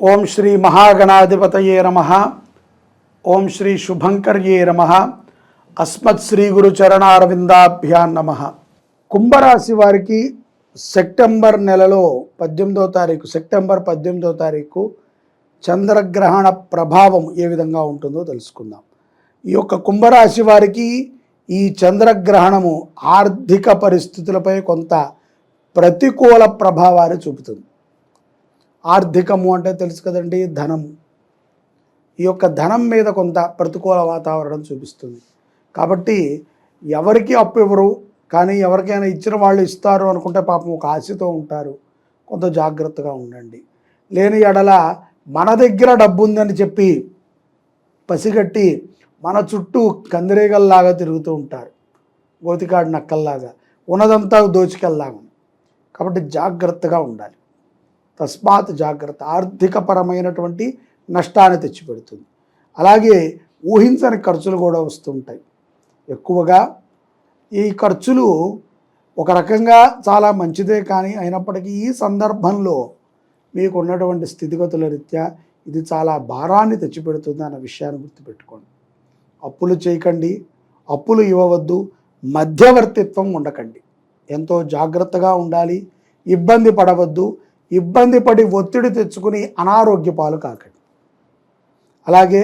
ఓం శ్రీ మహాగణాధిపతయే నమ. ఓం శ్రీ శుభంకర్యే నమ. అస్మత్ శ్రీ గురు చరణారవిందాభ్యాన్ నమ. కుంభరాశి వారికి సెప్టెంబర్ నెలలో పద్దెనిమిదో తారీఖు సెప్టెంబర్ పద్దెనిమిదో తారీఖు చంద్రగ్రహణ ప్రభావం ఏ విధంగా ఉంటుందో తెలుసుకుందాం. ఈ యొక్క కుంభరాశి వారికి ఈ చంద్రగ్రహణము ఆర్థిక పరిస్థితులపై కొంత ప్రతికూల ప్రభావాన్ని చూపుతుంది. ఆర్థికము అంటే తెలుసు కదండి ధనము. ఈ యొక్క ధనం మీద కొంత ప్రతికూల వాతావరణం చూపిస్తుంది. కాబట్టి ఎవరికి అప్పు ఇవ్వరు కానీ ఎవరికైనా ఇచ్చిన వాళ్ళు ఇస్తారు అనుకుంటే పాపం ఒక ఆశతో ఉంటారు. కొంత జాగ్రత్తగా ఉండండి. లేని ఎడల మన దగ్గర డబ్బు ఉందని చెప్పి పసిగట్టి మన చుట్టూ కందిరీగల్లాగా తిరుగుతూ ఉంటారు. గోతికాడు నక్కల్లాగా ఉన్నదంతా దోచుకెళ్ళాము కాబట్టి జాగ్రత్తగా ఉండాలి. తస్మాత్ జాగ్రత్త. ఆర్థికపరమైనటువంటి నష్టాన్ని తెచ్చిపెడుతుంది. అలాగే ఊహించని ఖర్చులు కూడా వస్తుంటాయి. ఎక్కువగా ఈ ఖర్చులు ఒక రకంగా చాలా మంచిదే కానీ అయినప్పటికీ ఈ సందర్భంలో మీకు ఉన్నటువంటి స్థితిగతుల రీత్యా ఇది చాలా భారాన్ని తెచ్చిపెడుతుంది అన్న విషయాన్ని గుర్తుపెట్టుకోండి. అప్పులు చేయకండి. అప్పులు ఇవ్వవద్దు. మధ్యవర్తిత్వం ఉండకండి. ఎంతో జాగ్రత్తగా ఉండాలి. ఇబ్బంది పడవద్దు. ఇబ్బంది పడి ఒత్తిడి తెచ్చుకుని అనారోగ్య పాలు కాకండి. అలాగే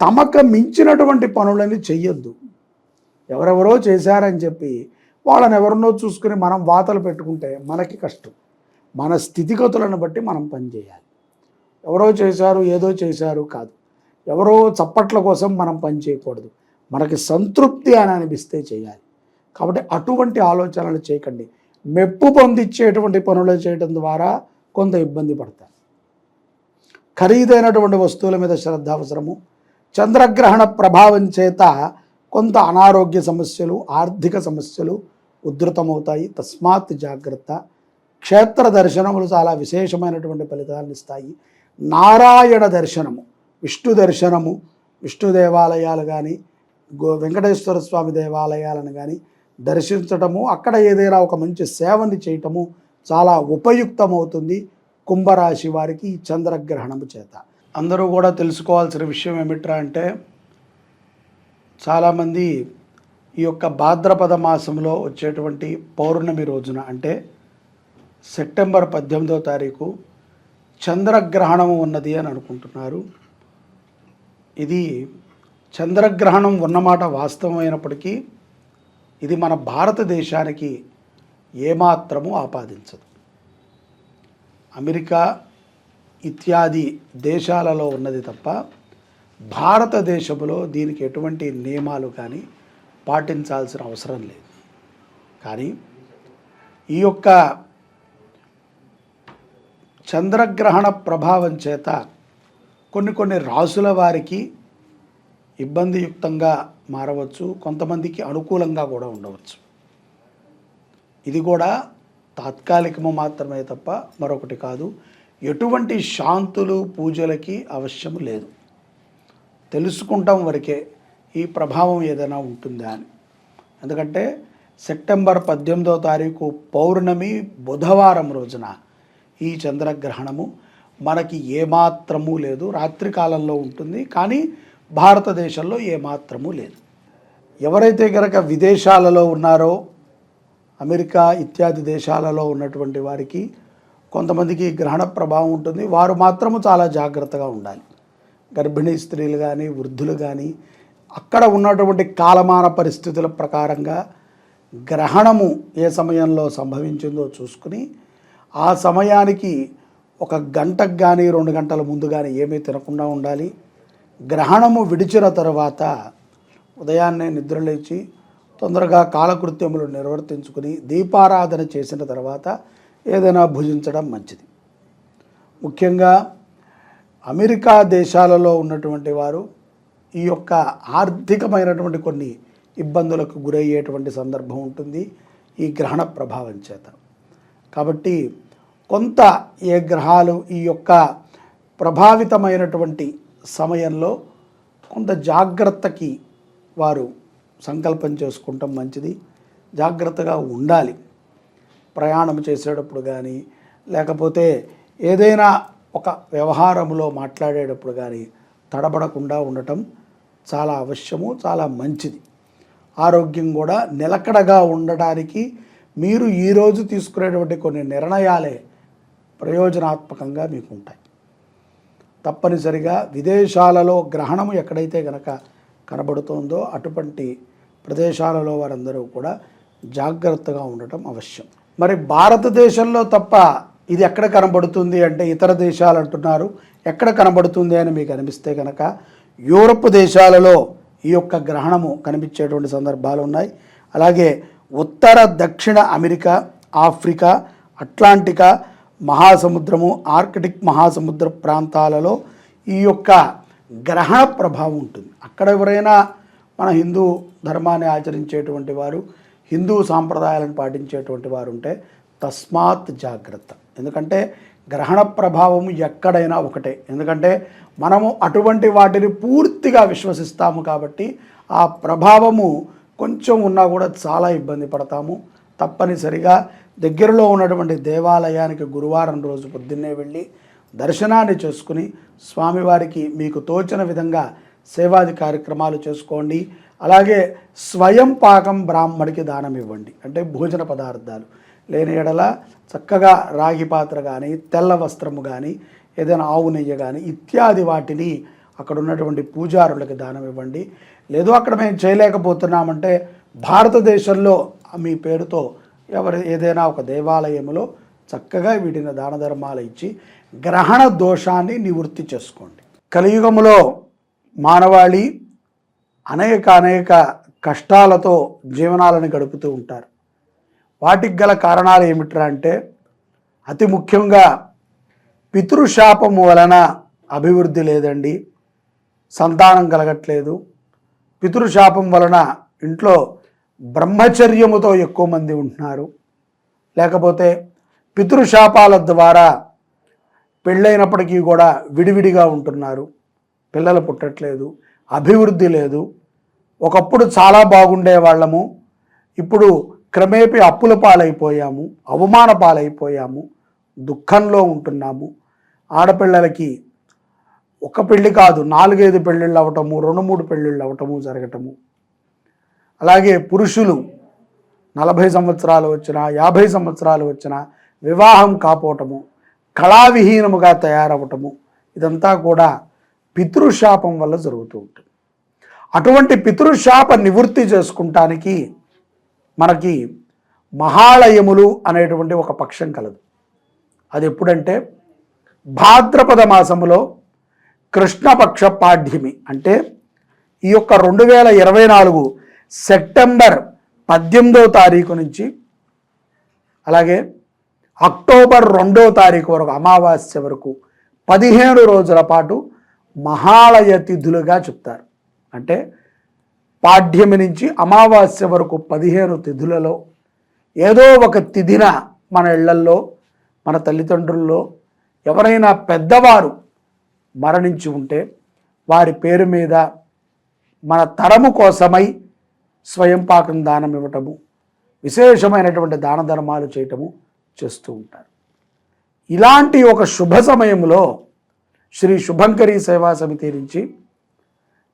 తమకు మించినటువంటి పనులని చెయ్యొద్దు. ఎవరెవరో చేశారని చెప్పి వాళ్ళని ఎవరినో చూసుకుని మనం వాతలు పెట్టుకుంటే మనకి కష్టం. మన స్థితిగతులను బట్టి మనం పనిచేయాలి ఎవరో చేశారు ఏదో చేశారు కాదు. ఎవరో చప్పట్ల కోసం మనం పని చేయకూడదు. మనకి సంతృప్తి అని అనిపిస్తే చేయాలి. కాబట్టి అటువంటి ఆలోచనలు చేయకండి. మెప్పు పొందించేటువంటి పనులు చేయడం ద్వారా కొంత ఇబ్బంది పడతారు. ఖరీదైనటువంటి వస్తువుల మీద శ్రద్ధ అవసరము. చంద్రగ్రహణ ప్రభావం చేత కొంత అనారోగ్య సమస్యలు ఆర్థిక సమస్యలు ఉధృతమవుతాయి. తస్మాత్ జాగ్రత్త. క్షేత్ర దర్శనములు చాలా విశేషమైనటువంటి ఫలితాలను ఇస్తాయి. నారాయణ దర్శనము విష్ణు దర్శనము విష్ణు దేవాలయాలు కానీ గో వెంకటేశ్వర స్వామి దేవాలయాలను కానీ దర్శించటము అక్కడ ఏదైనా ఒక మంచి సేవని చేయటము చాలా ఉపయుక్తమవుతుంది కుంభరాశి వారికి చంద్రగ్రహణము చేత. అందరూ కూడా తెలుసుకోవాల్సిన విషయం ఏమిట్రా అంటే చాలామంది ఈ యొక్క భాద్రపద మాసంలో వచ్చేటువంటి పౌర్ణమి రోజున అంటే సెప్టెంబర్ పద్దెనిమిదో తారీఖు చంద్రగ్రహణము ఉన్నది అని అనుకుంటున్నారు. ఇది చంద్రగ్రహణం ఉన్నమాట వాస్తవమైనప్పటికీ ఇది మన భారతదేశానికి ఏమాత్రము ఆపాదించదు. అమెరికా ఇత్యాది దేశాలలో ఉన్నది తప్ప భారతదేశంలో దీనికి ఎటువంటి నియమాలు కానీ పాటించాల్సిన అవసరం లేదు. కానీ ఈ యొక్క చంద్రగ్రహణ ప్రభావం చేత కొన్ని కొన్ని రాసుల వారికి ఇబ్బందియుక్తంగా మారవచ్చు కొంతమందికి అనుకూలంగా కూడా ఉండవచ్చు. ఇది కూడా తాత్కాలికము మాత్రమే తప్ప మరొకటి కాదు. ఎటువంటి శాంతులు పూజలకి అవశ్యం లేదు. తెలుసుకుంటాం వరకే ఈ ప్రభావం ఏదైనా ఉంటుందా అని. ఎందుకంటే సెప్టెంబర్ పద్దెనిమిదో తారీఖు పౌర్ణమి బుధవారం రోజున ఈ చంద్రగ్రహణము మనకి ఏమాత్రము లేదు. రాత్రి కాలంలో ఉంటుంది. కానీ భారతదేశంలో ఏమాత్రము లేదు. ఎవరైతే కనుక విదేశాలలో ఉన్నారో అమెరికా ఇత్యాది దేశాలలో ఉన్నటువంటి వారికి కొంతమందికి గ్రహణ ప్రభావం ఉంటుంది. వారు మాత్రము చాలా జాగ్రత్తగా ఉండాలి. గర్భిణీ స్త్రీలు కానీ వృద్ధులు కానీ అక్కడ ఉన్నటువంటి కాలమాన పరిస్థితుల ప్రకారంగా గ్రహణము ఏ సమయంలో సంభవించిందో చూసుకుని ఆ సమయానికి ఒక గంటకు కానీ రెండు గంటల ముందు కానీ ఏమీ తినకుండా ఉండాలి. గ్రహణము విడిచిన తర్వాత ఉదయాన్నే నిద్రలేచి తొందరగా కాలకృత్యములు నిర్వర్తించుకుని దీపారాధన చేసిన తర్వాత ఏదైనా భుజించడం మంచిది. ముఖ్యంగా అమెరికా దేశాలలో ఉన్నటువంటి వారు ఈ యొక్క ఆర్థికమైనటువంటి కొన్ని ఇబ్బందులకు గురయ్యేటువంటి సందర్భం ఉంటుంది. ఈ గ్రహణ ప్రభావం చేత. కాబట్టి కొంత ఏ గ్రహాలు ఈ యొక్క ప్రభావితమైనటువంటి సమయంలో కొంత జాగ్రత్తకి వారు సంకల్పం చేసుకుంటాం మంచిది. జాగ్రత్తగా ఉండాలి. ప్రయాణం చేసేటప్పుడు కానీ లేకపోతే ఏదైనా ఒక వ్యవహారంలో మాట్లాడేటప్పుడు కానీ తడబడకుండా ఉండటం చాలా అవశ్యము చాలా మంచిది. ఆరోగ్యం కూడా నిలకడగా ఉండడానికి మీరు ఈరోజు తీసుకునేటువంటి కొన్ని నిర్ణయాలే ప్రయోజనాత్మకంగా మీకు ఉంటాయి తప్పనిసరిగా విదేశాలలో గ్రహణము ఎక్కడైతే గనక కనబడుతోందో అటువంటి ప్రదేశాలలో వారందరూ కూడా జాగ్రత్తగా ఉండటం అవశ్యం. మరి భారతదేశంలో తప్ప ఇది ఎక్కడ కనబడుతుంది అంటే ఇతర దేశాలు అంటున్నారు. ఎక్కడ కనబడుతుంది అని మీకు అనిపిస్తే కనుక యూరప్ దేశాలలో ఈ యొక్క గ్రహణము కనిపించేటువంటి సందర్భాలు ఉన్నాయి. అలాగే ఉత్తర దక్షిణ అమెరికా ఆఫ్రికా అట్లాంటికా మహాసముద్రము ఆర్కిటిక్ మహాసముద్ర ప్రాంతాలలో ఈ యొక్క గ్రహణ ప్రభావం ఉంటుంది. అక్కడ ఎవరైనా మన హిందూ ధర్మాన్ని ఆచరించేటువంటి వారు హిందూ సాంప్రదాయాలను పాటించేటువంటి వారు ఉంటే తస్మాత్ జాగ్రత్త. ఎందుకంటే గ్రహణ ప్రభావం ఎక్కడైనా ఒకటే. ఎందుకంటే మనము అటువంటి వాటిని పూర్తిగా విశ్వసిస్తాము కాబట్టి ఆ ప్రభావము కొంచెం ఉన్నా కూడా చాలా ఇబ్బంది పడతాము. తప్పనిసరిగా దగ్గరలో ఉన్నటువంటి దేవాలయానికి గురువారం రోజు పొద్దున్నే వెళ్ళి దర్శనాన్ని చేసుకుని స్వామివారికి మీకు తోచిన విధంగా సేవాది కార్యక్రమాలు చేసుకోండి. అలాగే స్వయం పాకం బ్రాహ్మడికి దానం ఇవ్వండి. అంటే భోజన పదార్థాలు. లేని ఎడల చక్కగా రాగి పాత్ర కానీ తెల్ల వస్త్రము కానీ ఏదైనా ఆవు నెయ్యి కానీ ఇత్యాది వాటిని అక్కడ ఉన్నటువంటి పూజారులకు దానం ఇవ్వండి. లేదు అక్కడ మేము చేయలేకపోతున్నామంటే భారతదేశంలో మీ పేరుతో ఎవరు ఏదైనా ఒక దేవాలయంలో చక్కగా వీటిని దాన ధర్మాలు ఇచ్చి గ్రహణ దోషాన్ని నివృత్తి చేసుకోండి. కలియుగములో మానవాళి అనేక అనేక కష్టాలతో జీవనాలను గడుపుతూ ఉంటారు. వాటికి గల కారణాలు ఏమిట్రా అంటే అతి ముఖ్యంగా పితృశాపము వలన అభివృద్ధి లేదండి. సంతానం కలగట్లేదు. పితృశాపం వలన ఇంట్లో బ్రహ్మచర్యముతో ఎక్కువ మంది ఉంటున్నారు. లేకపోతే పితృశాపాల ద్వారా పెళ్ళైనప్పటికీ కూడా విడివిడిగా ఉంటున్నారు. పిల్లలు పుట్టట్లేదు అభివృద్ధి లేదు. ఒకప్పుడు చాలా బాగుండే వాళ్ళము. ఇప్పుడు క్రమేపీ అప్పుల పాలైపోయాము అవమాన పాలైపోయాము దుఃఖంలో ఉంటున్నాము. ఆడపిల్లలకి ఒక పెళ్ళి కాదు నాలుగైదు పెళ్ళిళ్ళు అవటము రెండు మూడు పెళ్ళిళ్ళు అవ్వటము జరగటము. అలాగే పురుషులు నలభై సంవత్సరాలు వచ్చినా యాభై సంవత్సరాలు వచ్చినా వివాహం కాపోవటము కళావిహీనముగా తయారవటము ఇదంతా కూడా పితృశాపం వల్ల జరుగుతూ ఉంటుంది. అటువంటి పితృశాప నివృత్తి చేసుకుంటానికి మనకి మహాలయములు అనేటువంటి ఒక పక్షం కలదు. అది ఎప్పుడంటే భాద్రపద మాసములో కృష్ణపక్ష పాఠ్యమి అంటే ఈ యొక్క రెండు వేల ఇరవై నాలుగు సెప్టెంబర్ పద్దెనిమిదో తారీఖు నుంచి అలాగే అక్టోబర్ రెండో తారీఖు వరకు అమావాస్య వరకు పదిహేడు రోజుల పాటు మహాలయ తిథులుగా చెప్తారు. అంటే పాడ్యమి నుంచి అమావాస్య వరకు పదిహేను తిథులలో ఏదో ఒక తిథిన మన ఇళ్ళల్లో మన తల్లిదండ్రుల్లో ఎవరైనా పెద్దవారు మరణించి ఉంటే వారి పేరు మీద మన తరము కోసమై స్వయం పాకం దానం ఇవ్వటము విశేషమైనటువంటి దాన ధర్మాలు చేయటము చేస్తూ ఉంటారు. ఇలాంటి ఒక శుభ సమయంలో శ్రీ శుభంకరి సేవా సమితి నుంచి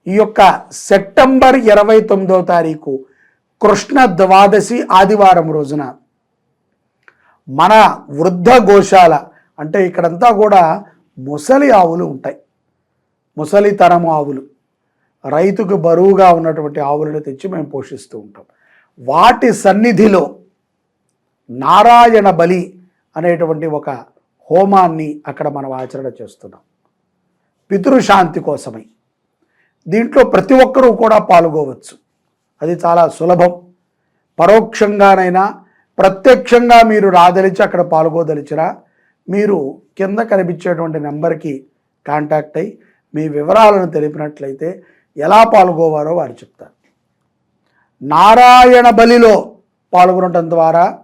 ఈ యొక్క సెప్టెంబర్ ఇరవై తొమ్మిదో తారీఖు కృష్ణ ద్వాదశి ఆదివారం రోజున మన వృద్ధ గోశాల అంటే ఇక్కడంతా కూడా ముసలి ఆవులు ఉంటాయి. ముసలితరము ఆవులు. రైతుకు బరువుగా ఉన్నటువంటి ఆవులను తెచ్చి మేము పోషిస్తూ ఉంటాం. వాటి సన్నిధిలో నారాయణ బలి అనేటువంటి ఒక హోమాన్ని అక్కడ మనం ఆచరణ చేస్తున్నాం. పితృశాంతి కోసమై. దీంట్లో ప్రతి ఒక్కరూ కూడా పాల్గొవచ్చు. అది చాలా సులభం. పరోక్షంగానైనా ప్రత్యక్షంగా మీరు రాదలిచి అక్కడ పాల్గొదలిచినా మీరు కింద కనిపించేటువంటి నెంబర్కి కాంటాక్ట్ అయ్యి మీ వివరాలను తెలిపినట్లయితే ఎలా పాల్గొవారో వారు చెప్తారు నారాయణ బలిలో పాల్గొనటం ద్వారా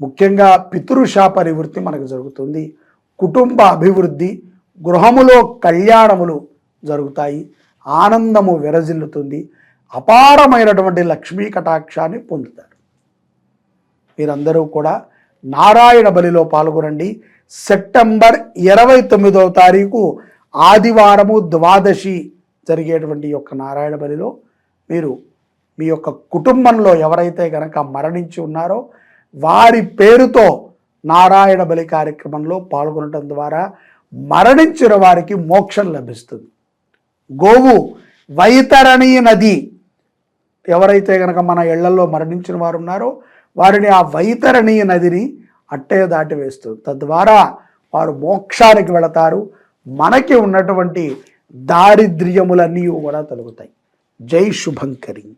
ముఖ్యంగా పితృశాప నివృత్తి మనకు జరుగుతుంది. కుటుంబ అభివృద్ధి గృహములో కళ్యాణములు జరుగుతాయి. ఆనందము విరజిల్లుతుంది. అపారమైనటువంటి లక్ష్మీ కటాక్షాన్ని పొందుతారు. మీరందరూ కూడా నారాయణ బలిలో పాల్గొనండి. సెప్టెంబర్ ఇరవై తొమ్మిదవ తారీఖు ఆదివారము ద్వాదశి జరిగేటువంటి ఈ యొక్క నారాయణ బలిలో మీరు మీ యొక్క కుటుంబంలో ఎవరైతే కనుక మరణించి ఉన్నారో వారి పేరుతో నారాయణ బలి కార్యక్రమంలో పాల్గొనడం ద్వారా మరణించిన వారికి మోక్షం లభిస్తుంది. గోవు వైతరణి నది ఎవరైతే కనుక మన ఇళ్ళలో మరణించిన వారు ఉన్నారో వారిని ఆ వైతరణీయ నదిని అట్టే దాటి వేస్తుంది. తద్వారా వారు మోక్షానికి వెళతారు. మనకి ఉన్నటువంటి దారిద్ర్యములన్నీ కూడా తొలగుతాయి. జై శుభంకరి.